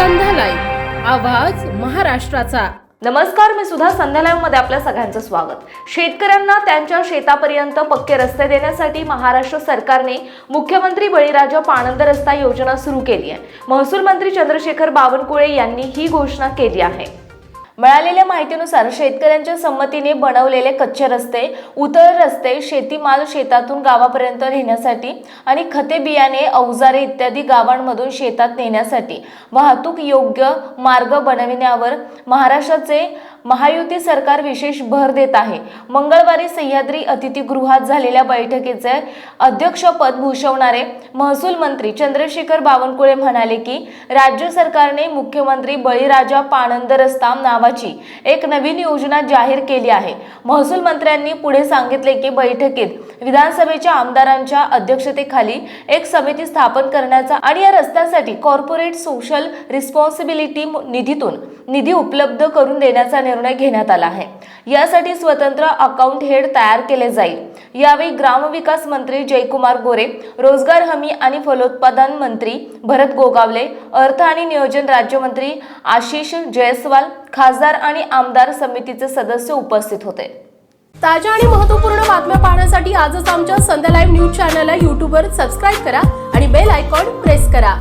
संध्या live आवाज महाराष्ट्राचा. नमस्कार मी सुद्धा संध्या लाईव्हमध्ये आपल्या सगळ्यांचं स्वागत. शेतकऱ्यांना त्यांच्या शेतापर्यंत पक्के रस्ते देण्यासाठी महाराष्ट्र सरकारने मुख्यमंत्री बळीराजा पाणंद रस्ता योजना सुरू केली आहे. महसूल मंत्री चंद्रशेखर बावनकुळे यांनी ही घोषणा केली आहे. मिळालेल्या माहितीनुसार शेतकऱ्यांच्या संमतीने बनवलेले कच्चे रस्ते उतळ रस्ते शेतीमाल शेतातून गावापर्यंत नेण्यासाठी आणि खते बियाणे अवजारे इत्यादी गावांमधून शेतात नेण्यासाठी वाहतूक योग्य मार्ग बनविण्यावर महाराष्ट्राचे महायुती सरकार विशेष भर देत आहे. मंगळवारी सह्याद्री अतिथीगृहात झालेल्या बैठकीचे अध्यक्षपद भूषवणारे महसूल मंत्री चंद्रशेखर बावनकुळे म्हणाले की राज्य सरकारने मुख्यमंत्री बळीराजा पाणंद रस्ता नावाची एक नवीन योजना जाहीर केली आहे. महसूल मंत्र्यांनी पुढे सांगितले की बैठकीत विधानसभेच्या आमदारांच्या अध्यक्षतेखाली एक समिती स्थापन करण्याचा आणि या रस्त्यासाठी कॉर्पोरेट सोशल रिस्पॉन्सिबिलिटी निधीतून निधी उपलब्ध करून देण्याचा निर्णय घेण्यात आला आहे. यासाठी स्वतंत्र अकाउंट हेड तयार केले जाईल. यावेळी ग्रामविकास मंत्री जयकुमार गोरे रोजगार हमी आणि फलोत्पादन मंत्री भरत गोगावले अर्थ आणि नियोजन राज्यमंत्री आशिष जयस्वाल खासदार आणि आमदार समितीचे सदस्य उपस्थित होते. ताज्या आणि महत्त्वपूर्ण बातम्या पाहण्यासाठी आजच आमच्या संध्या लाईव्ह न्यूज चॅनलला यूट्यूबवर सबस्क्राईब करा आणि बेल आयकॉन प्रेस करा.